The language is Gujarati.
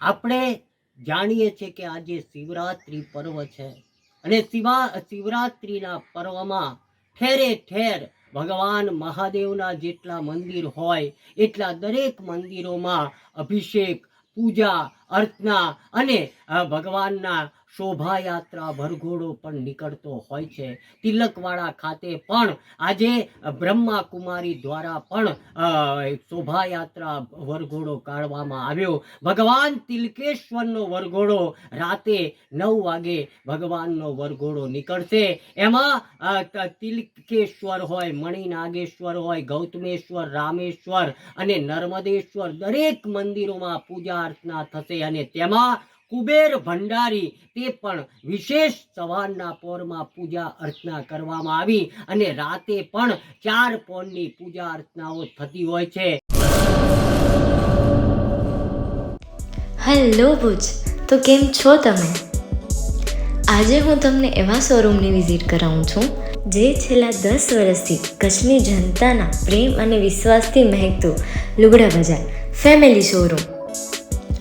આપણે જાણીએ છીએ કે આજે શિવરાત્રિ પર્વ છે. અને શિવા, શિવરાત્રિના પર્વમાં ઠેરે ઠેર ભગવાન મહાદેવના જેટલા મંદિર હોય, એટલા દરેક મંદિરોમાં અભિષેક, પૂજા, અર્ચના અને ભગવાનના શોભાયાત્રા વરઘોડો પણ નીકળતો હોય છે. તિલકવાડા ખાતે પણ આજે બ્રહ્મા કુમારી દ્વારા પણ શોભાયાત્રા વરઘોડો કાઢવામાં આવ્યો. ભગવાન તિલકેશ્વરનો વરઘોડો રાતે નવ વાગે ભગવાનનો વરઘોડો નીકળશે. એમાં તિલકેશ્વર હોય, મણિનાગેશ્વર હોય, ગૌતમેશ્વર, રામેશ્વર અને નર્મદેશ્વર દરેક મંદિરોમાં પૂજા અર્ચના થશે અને તેમાં કુબેર ભંડારી તે પણ વિશેષ સવારના પોરમાં પૂજા અર્ચના કરવામાં આવી અને રાતે પણ ચાર પોરની પૂજા અર્ચનાઓ થતી હોય છે. હેલો ભુજ, તો કેમ છો તમે? આજે હું તમને એવા શોરૂમની વિઝિટ કરાવું છું, જે છેલ્લા દસ વર્ષથી કચ્છની જનતાના પ્રેમ અને વિશ્વાસથી મહેકતું લુગડા બજાર, ફેમિલી શોરૂમ.